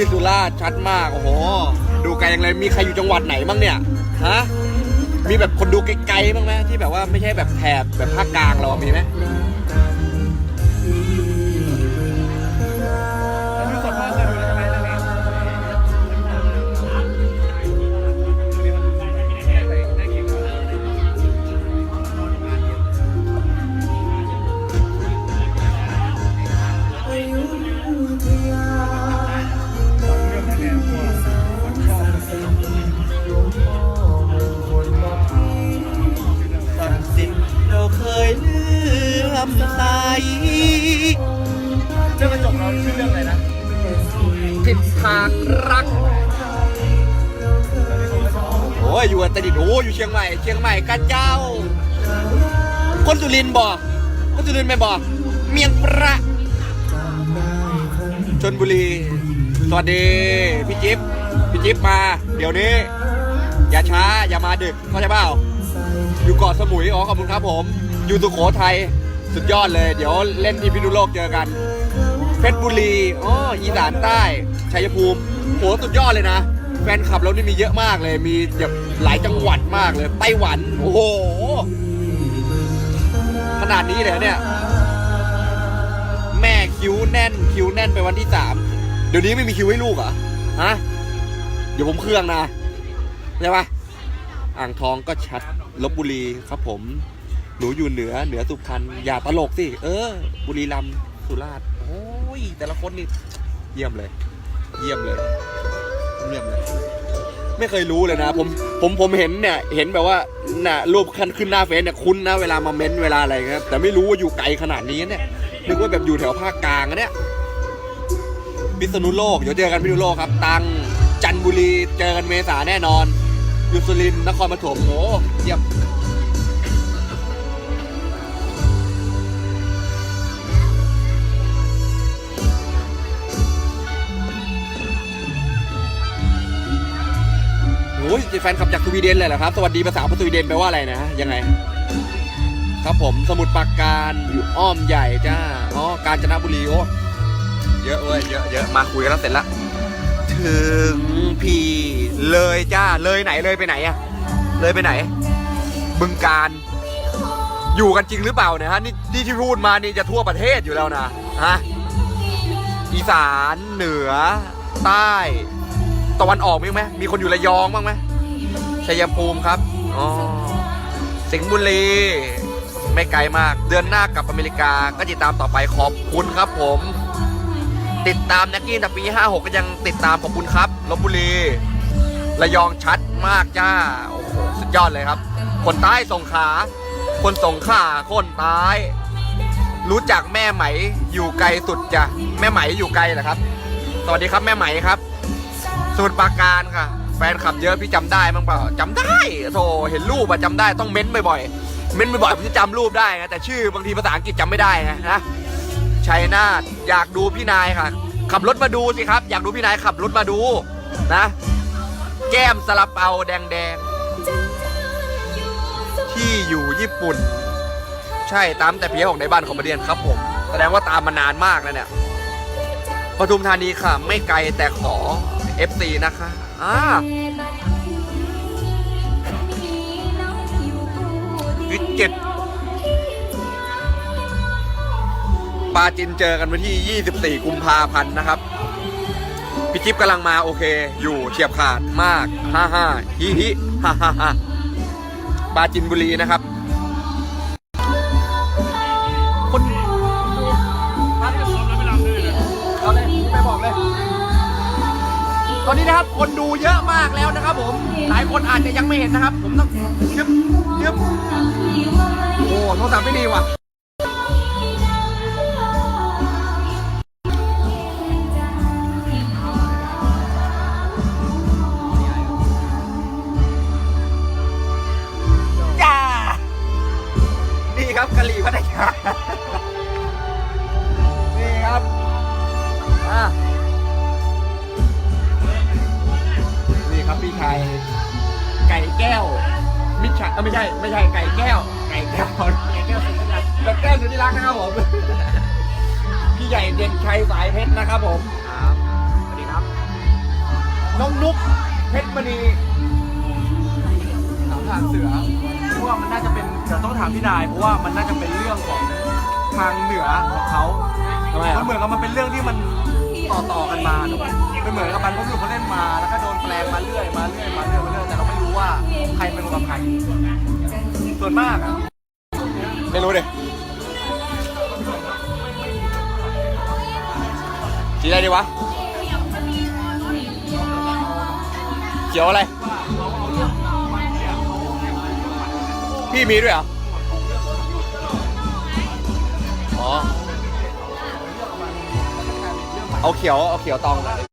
ดูที่สุราษฎร์ชัดมาก โอ้โห ดูไกลยังเลย มีใครอยู่จังหวัดไหนบ้างเนี่ย ฮะ มีแบบคนดูไกลๆบ้างไหมที่แบบว่าไม่ใช่แบบแถบแบบภาคกลางเรามีไหม ลื่อมใสเรื่องกระจกเราชื่อเรื่องอะไรนะผิดทางรัก โอ้ยอยู่อัตรดิตถ์โอ้ยอยู่เชียงใหม่ เชียงใหม่กันเจ้า คนสุรินทร์บ่คนสุรินทร์ไม่บ่เมียงประชนบุรี สวัสดี พี่จิ๊บ พี่จิ๊บมา เดี๋ยวนี้ อย่าช้า อย่ามาดึกเข้าใจเปล่า อยู่เกาะสมุย อ๋อ ขอบคุณครับผม อยู่สุโขทัย สุดยอดเลย เดี๋ยวเล่นที่พิษณุโลกเจอกัน เพชรบุรีอ๋ออีสานใต้ชัยภูมิโหสุดยอดเลยนะ แฟนคลับเรานี่มีเยอะมากเลย มีแบบหลายจังหวัดมากเลยไต้หวัน โอ้โห ขนาดนี้เลยเหรอเนี่ย แม่คิ้วแน่น คิ้วแน่นไปวันที่สามเดี๋ยวนี้ไม่มีคิ้วให้ลูกเหรอฮะเดี๋ยวผมเครื่องนะใช่ปะอ่างทองก็ชัดลบบุรีครับผม หนูอยู่เหนือเหนือสุพรรณอย่าตลกสิ เออ บุรีรัมย์สุราษฎร์โอ้ย แต่ละคนนี่เยี่ยมเลย เยี่ยมเลย เยี่ยมเลย ไม่เคยรู้เลยนะ ผมผมผมเห็นเนี่ย เห็นแบบว่าน่ะรูปขึ้นขึ้นหน้าเฟซเนี่ยคุ้นนะเวลามาเม้นเวลาอะไรครับแต่ไม่รู้ว่าอยู่ไกลขนาดนี้เนี่ยนึกว่าแบบอยู่แถวภาคกลางอะเนี่ยพิษณุโลกเดี๋ยวเจอกันพิษณุโลกครับ ตังจันบุรีเจอกันเมษาแน่นอนอยุสุรินทร์นครปฐมโอ้เยี่ยม อ้ยแฟนคลับจากสวีเดนเลยเหรอครับ สวัสดีภาษาสวีเดนแปลว่าอะไรนะยังไง ครับผมสมุทรปราการอยู่อ้อมใหญ่จ้าอ๋อกาญจนบุรีโอ้เยอะเว้ยเยอะเยอะมาคุยกันแล้วเสร็จละถึงพี่เลยจ้าเลยไหนเลยไปไหนอะเลยไปไหน บึงการอยู่กันจริงหรือเปล่าเนี่ยฮะนี่นี่ที่พูดมานี่จะทั่วประเทศอยู่แล้วนะฮะอีสานเหนือ ใต้ ตะวันออกมีไหมมีคนอยู่ระยองบ้างไหมชัยภูมิครับอ๋อสิงห์บุรีไม่ไกลมาก เดือนหน้ากับอเมริกาก็ติดตามต่อไปขอบคุณครับผม ติดตามนักกีแต่ปี 56 ก็ยังติดตามขอบคุณครับลบบุรีระยองชัดมากจ้าโอ้โหสุดยอดเลยครับ คนใต้สงขา คนสงขาคนใต้รู้จักแม่ไหมอยู่ไกลสุดจ้ะแม่ไหมอยู่ไกลเหรอครับ สวัสดีครับแม่ไหมครับ สมุทรปราการค่ะ แฟนคลับเยอะพี่จำได้มั้งเปล่าจำได้โธ่เห็นรูปอะจำได้ต้องเม้นบ่อยๆเม้นบ่อยๆผมจะจำรูปได้นะแต่ชื่อบางทีภาษาอังกฤษจำไม่ได้ไงนะชัยนาทอยากดูพี่นายค่ะ ขับรถมาดูสิครับ อยากดูพี่นายขับรถมาดูนะ แก้มสลับเปาแดงๆที่อยู่ญี่ปุ่น ใช่ตามแต่เพียของในบ้านของมาเรียนครับผมแสดงว่าตามมานานมากแล้วเนี่ยปทุมธานีค่ะ ไม่ไกลแต่ขอ FC นะคะอ่าวิกเก็ตปาจินเจอกันวันที่ 24 กุมภาพันธ์นะครับ พี่จิ๊บกำลังมาโอเค อยู่เฉียบขาดมาก ฮ่าฮ่าฮิฮิฮ่าฮ่าฮ่าปาจินบุรีนะครับากแล้วนะครับผม หลายคนอาจจะยังไม่เห็นนะครับ ผมต้องยึบยึบโอ้โทรศัพท์ไม่ดีว่ะาไม่ใช่ไม่ใช่ไก่แก้ว ไก่แก้วไก่แก้วสุดที่รักไก่แก้วสุดที่รักนะครับผม พี่ใหญ่เด่นชัยสายเพชรนะครับผมครับสวัสดีครับ น้องนุ๊กเพชรมณีถามทางเสือเพราะว่ามันน่าจะเป็นเดี๋ยวต้องถามพี่นายเพราะว่ามันน่าจะเป็นเรื่องของทางเหนือของเขาทำไมมันเหมือนกับมันเป็นเรื่องที่มันต่อต่อกันมาเนอะมันเหมือนกับบรรพบุรุษเขาเล่นมาแล้วก็โดนแปลงมาเรื่อยมาเรื่อยมาเรื่อยมาเรื่อยแต่เราไม่ รู้ว่าใครเป็นคนกับใครส่วนมากอะไม่รู้ดิสีอะไรดีวะ เขียวอะไร พี่มีด้วยเหรอ อ๋อ เอาเขียว เอาเขียวตองหน่อยเขีย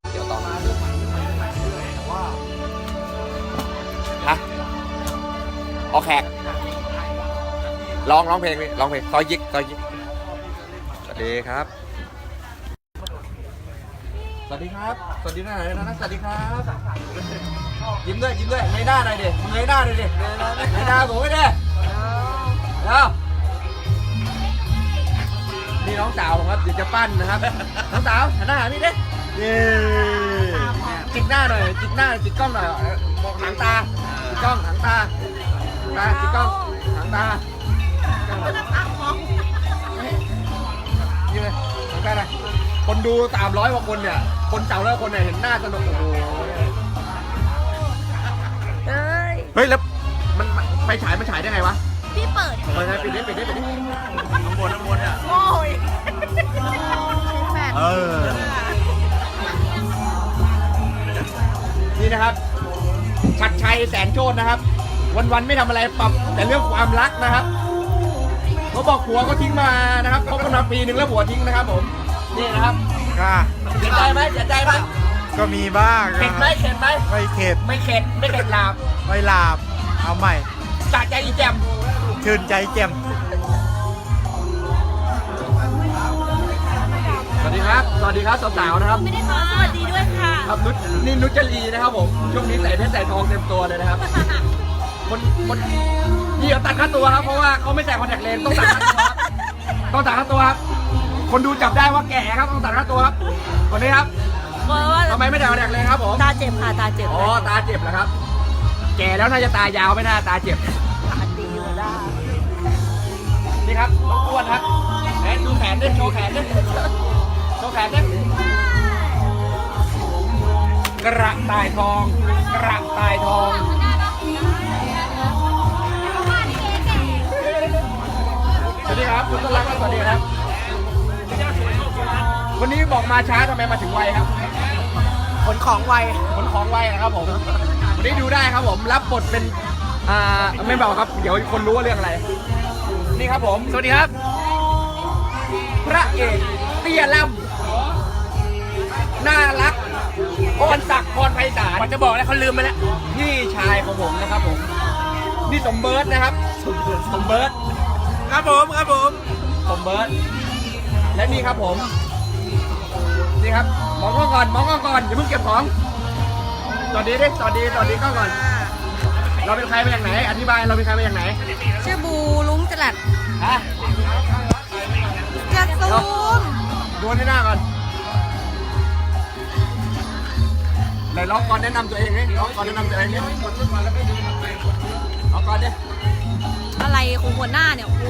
เอาแขกร้องร้องเพลงนี่ร้องเพลงซอยยิกซอยยิกสวัสดีครับ สวัสดีครับ สวัสดีหน้าไหนอยนะสวัสดีครับ ยิ้มด้วยยิ้มด้วยเงยหน้าหน่อยดิเงยหน้าหน่อยดิเงยหน้าผมไม่ได้เดี๋ยวนี่น้องสาวผมครับเดี๋ยวจะปั้นนะครับ น้องสาวหันหน้าหาพี่ดิเย้จิกหน้าหน่อยจิกหน้าจิกกล้องหน่อยเออมองหางตาจิกกล้องหางตา ตาจิกกล้องหางตายิ้มเลยหางตาหน่อยคนดูสามร้อยกว่าคนเนี่ย คนเจ้าแล้วคนเนี่ยเห็นหน้าสนุกโอ้โหเอ้ยเฮ้ยแล้วมันมันไปฉายมันฉายได้ไงวะพี่เปิดเปิดไงปิดดิปิดดิปิดดิน้ำบนน้ำบนอะโอ้ยแฟนเออนี่นะครับชัดชัยแสนโชตนะครับ วันๆไม่ทำอะไรปรับแต่เรื่องความรักนะครับเขาบอกผัวก็ทิ้งมานะครับเขาก็มาปีหนึ่งแล้วผัวทิ้งนะครับ ผมนี่นะครับก็เสียใจไหมเสียใจไหมก็มีบ้างเข็ดไหมเข็ดไหมไม่เข็ดไม่เข็ดไม่เข็ดหลาบไม่หลาบเอาใหม่สะใจอีแจ่มชื่นใจแจ่มสวัสดีครับ สวัสดีครับสาวๆนะครับ ไม่ได้มาสวัสดีด้วยค่ะ ครับนุชนี่นุชจรีนะครับผม ช่วงนี้ใส่เพชรใส่ทองเต็มตัวเลยนะครับ คนคนนี่เขาตัดค่าตัวครับ เพราะว่าเขาไม่ใส่คอนแทคเลนส์ต้องตัดค่าตัวครับต้องตัดค่าตัวครับ คนดูจับได้ว่าแก่ครับต้องตัดค่าตัวครับคนนี้ครับเพราะว่าทำไมไม่ใส่คอนแทคเลนส์ครับผมตาเจ็บค่ะตาเจ็บอ๋อตาเจ็บเหรอครับ แก่แล้วน่าจะตายาวไม่น่าตาเจ็บตาดีหมดได้นี่ครับน้องอ้วนครับไหนดูแขนดิโชว์แขนดิโชว์แขนดิกระต่ายทอง กระต่ายทอง ดีครับคุณต้นรักและสวัสดีครับ วันนี้บอกมาช้าทำไมมาถึงไวครับขนของไวขนของไวนะครับผม วันนี้ดูได้ครับผมรับบทเป็นอ่าไม่บอกครับ เดี๋ยวคนรู้ว่าเรื่องอะไร นี่ครับผม สวัสดีครับ พระเอกเตี้ยล่ำน่ารักอ่อนศักดิ์พรไพศาลมันจะบอกแล้วเขาลืมไปแล้ว พี่ชายของผมนะครับผม นี่สมเบิร์ดนะครับ สมเบิร์ด ครับผมครับผมสมเบิร์ดและนี่ครับผมนี่ครับมองกล้องก่อนมองกล้องก่อนอย่าเพิ่งเก็บของสวัสดีดิสวัสดีสวัสดีกล้องก่อน เราเป็นใครมาจากไหน อธิบายเราเป็นใครมาจากไหนชื่อบูลุงจรัดฮะจะซูมดวนให้หน้าก่อนไหนร้องก่อนแนะนำตัวเองนี่ร้องก่อนแนะนำตัวเองนี่ร้องก่อนดิอะไร ของหัวหน้าเนี่ย โอ้โห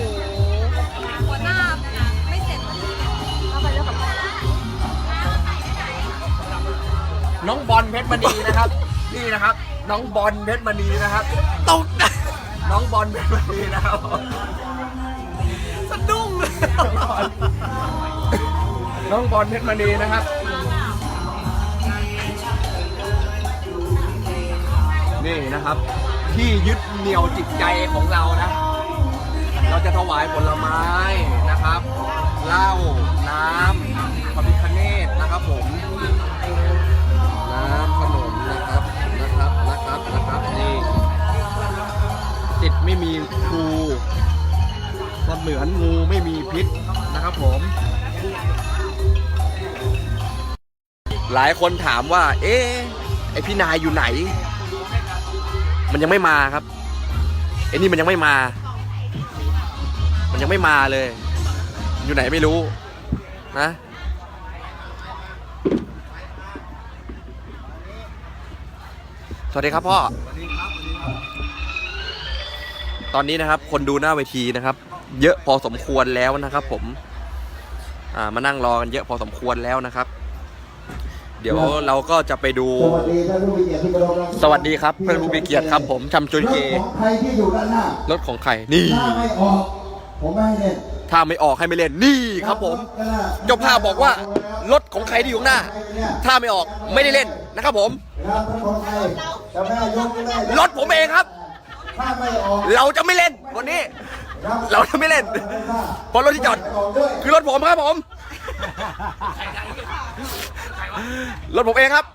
หัวหน้าไม่เสร็จเอาไปเรื่องกับน้องบอลเพชรมณีนะครับ นี่นะครับ น้องบอลเพชรมณีนะครับตกน้องบอลเพชรมณีนะครับสะดุ้งเลยน้องบอลเพชรมณีนะครับ นี่นะครับ ที่ยึดเหนี่ยวจิตใจของเรานะ เราจะถวายผลไม้นะครับเหล้าน้ำพระพิคเนตนะครับผมน้ำขนมนะครับนะครับนะครับนะครับนี่จิตไม่มีครูเสมือนงูไม่มีพิษนะครับผม หลายคนถามว่า เอ๊ะไอพี่นายอยู่ไหน มันยังไม่มาครับไอ้นี่มันยังไม่มา มันยังไม่มาเลย อยู่ไหนไม่รู้นะวัสดีครับพ่อ ตอนนี้นะครับ คนดูหน้าเวทีนะครับ เยอะพอสมควรแล้วนะครับ ผม อ่ามานั่งรอกันเยอะพอสมควรแล้วนะครับ เดี๋ยวเราก็จะไปดู สวัสดีท่านผู้มีเกียรติที่เคารพครับสวัสดีครับเพื่อนผู้มีเกียรติครับ ผมชำจุนเกรถของใครที่อยู่ด้านหน้ารถของใครนี่ ถ้าไม่ออก ผมไม่ให้เล่นถ้าไม่ออกให้ไม่เล่นนี่ครับผมเจ้าภาพบอกว่ารถของใครที่อยู่ข้างหน้า ถ้าไม่ออกไม่ได้เล่นนะครับผมครับรถของใครเจ้าแม่ยกแม่รถผมเองครับถ้าไม่ออกเราจะไม่เล่นวันนี้ครับเราจะไม่เล่นเพราะรถที่จอดออกด้วยคือรถผมครับผมรถผมเองครับ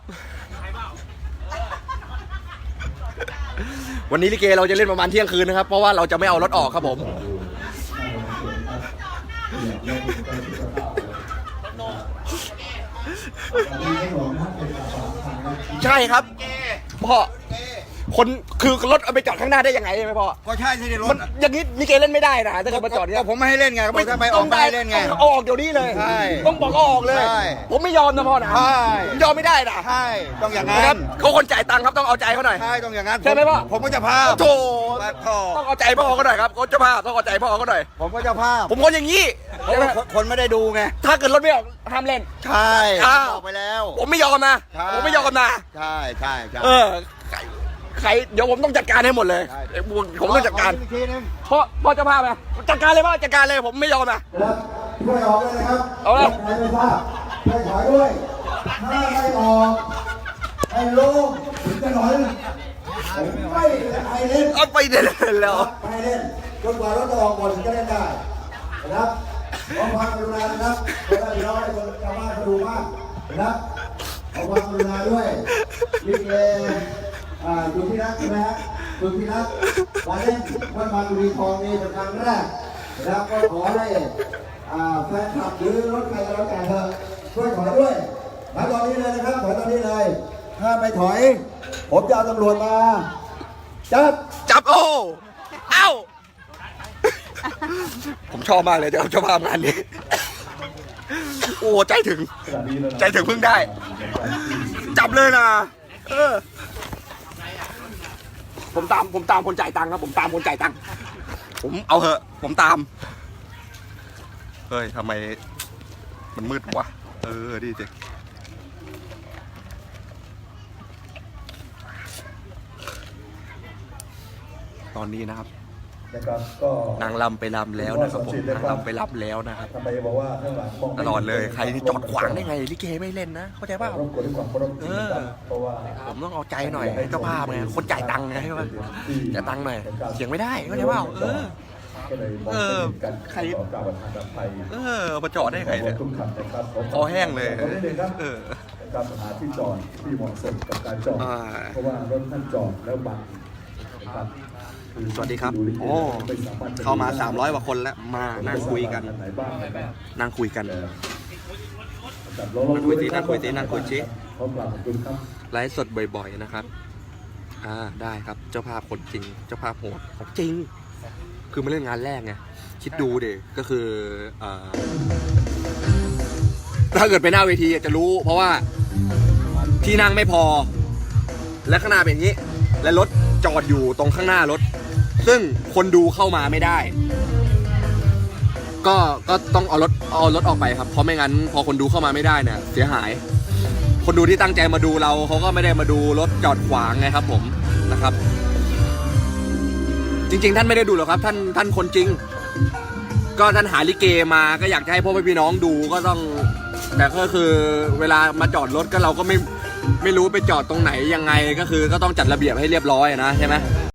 วันนี้ลิเกเราจะเล่นประมาณเที่ยงคืนนะครับ เพราะว่าเราจะไม่เอารถออกครับผม ใช่ครับพ่อ คนคือรถเอาไปจอดข้างหน้าได้ยังไงใช่ไหมพ่อ ก็ใช่ที่รมัถนอย่างนี้ลิเกเล่นไม่ได้นะถ้าเกิดมาจอดเนี้ก็ยผมไม่ให้เล่นไงก็บอกถ้าไม่ออกไม่ให้เล่นไง ต้องเอาออกเดี๋ยวนี้เลยใช่ต้องบอกเอาออกเลย ใช่ผมไม่ยอมนะพ่อนะใช่ ผมยอมไม่ได้นะใช่ต้องอย่างนะคนั้รันบเขาคนจ่ายตังค์ครับต้องเอาใจเขาหน่อย ใช่ต้องอย่างนั้นใช่ไหมพ่อ ผมก็จะพาพโถปะโถ่ต้องเอาใจพ่อเขาหน่อยครับเขาเจะพาพต้องเอาใจพ่อเขาหน่อย ผมก็จะพาพผมคนอย่างนี้เพราะว่าคนคนไม่ได้ดูไง ถ้าเกิดรถไม่ออกห้ามเล่น ใช่อ้าวออกไปแล้ว ผมไม่ยอมนะใช่ ผมไม่ยอมนะใช่ใช่ใช่เออ ใครใครเดี๋ยวผมต้องจัดการให้หมดเลยใช่ผมต้องจัดการขออีทีนึงพ่อพ่อเจะพาพไหมจัดการเลยพ่อจัดการเลยผมไม่ยอมนะ นะครับช่วยออกเลยนะครับเอาเลย ใครไม่ทราบช่วยถอยด้วย ถ้าไม่ออกให้ลงถึงจะหน่อยผมไม่ให้เล่นเอาไปเดินแล้วไปเล่นจนกว่ารถจะออกหมดถึงจะเล่นได้นะครับขอความกรุณานะครับเพื่อให้น้อยคนชาวบ้านเขาดูมากนะครับขอความกรุณาด้วยลิเก อ่าอยู่ที่รักใช่ไหมฮะอยู่ที่รักมาเล่นวันมาบุรีทองนี่เป็นครั้งแรกนะครับก็ขอให้อ่าแฟนคลับหรือรถใครก็แล้วแต่เถอะช่วยถอยด้วยถอยตอนนี้เลยนะครับถอยตอนนี้เลย ถ้าไม่ถอย ผมจะเอาตำรวจมาจับจับโอ้เอ้าผมชอบมากเลยเจ้าเจ้าภาพงานนี้ โอ้ใจถึง ใจถึงเพิ่งได้ จับเลยนะ เออ ผมตามผมตามคนจ่ายตังค์ครับ ผมตามคนจ่ายตังค์ผมเอาเหอะ ผมตาม เฮ้ยทำไม มันมืดวะเออดีสิตอนนี้นะครับ นะครับก็ นางลำไปลำแล้วนะครับผมนางลำไปลำแล้วนะครับทำไมบอกว่าข้างหลังมองตลอดเลยใครที่จอดขวางได้ไงลิเกไม่เล่นนะ เข้าใจเปล่ารบกวนด้วยความเคารพจริงนะครับเพราะว่าผมต้องเอาใจหน่อยเจ้าภาพไงคนจ่ายตังค์ไงใช่ไหมจ่ายตังค์หน่อยเสียงไม่ได้เข้าใจเปล่าเออ ก็เลยมองเออเป็นการใคร ขอการประทานอภัยเออเอามาจอดได้ไงเนี่ย ทุกขันนะครับคอแห้งเลยขอนิดนึงครับเออการหาที่จอดที่เหมาะสมกับการจอดอ่า เพราะว่ารถท่านจอดแล้วบังนะครับอ สวัสดีครับ โอ้ไม่สรถจะเข้ามา 300กว่าคนแล้ว มานั่งคุยกัน นั่งคุยกัน นั่งคุยสินั่งคุยสินั่งคุยสิขอกราบขอบคุณครับไลฟ์สดบ่อยๆนะครับ อ่า ได้ครับ เจ้าภาพคนจริง เจ้าภาพโหดของจริง คือมาเล่นงานแรกไง คิดดูเด็ก็คืออ่อถ้าเกิดไปหน้าเวทีจะรู้ เพราะว่าที่นั่งไม่พอ และข้างหน้าเป็นอย่างนี้ และรถ จอดอยู่ตรงข้างหน้ารถ ซึ่งคนดูเข้ามาไม่ได้ ก็ก็ต้องเอารถเอารถออกไปครับ เพราะไม่งั้น พอคนดูเข้ามาไม่ได้เนี่ยเสียหาย คนดูที่ตั้งใจมาดูเราเขาก็ไม่ได้มาดูรถจอดขวางไงครับ ผมนะครับ จริง ๆ ท่านไม่ได้ดูหรอกครับ ท่านท่านคนจริง ก็ท่านหาลิเกมาก็อยากจะให้พ่อแม่พี่น้องดูก็ต้อง แต่ก็คือเวลามาจอดรถก็เราก็ไม่ ไม่รู้ไปจอดตรงไหนยังไงก็คือก็ต้องจัดระเบียบให้เรียบร้อยนะใช่ไหม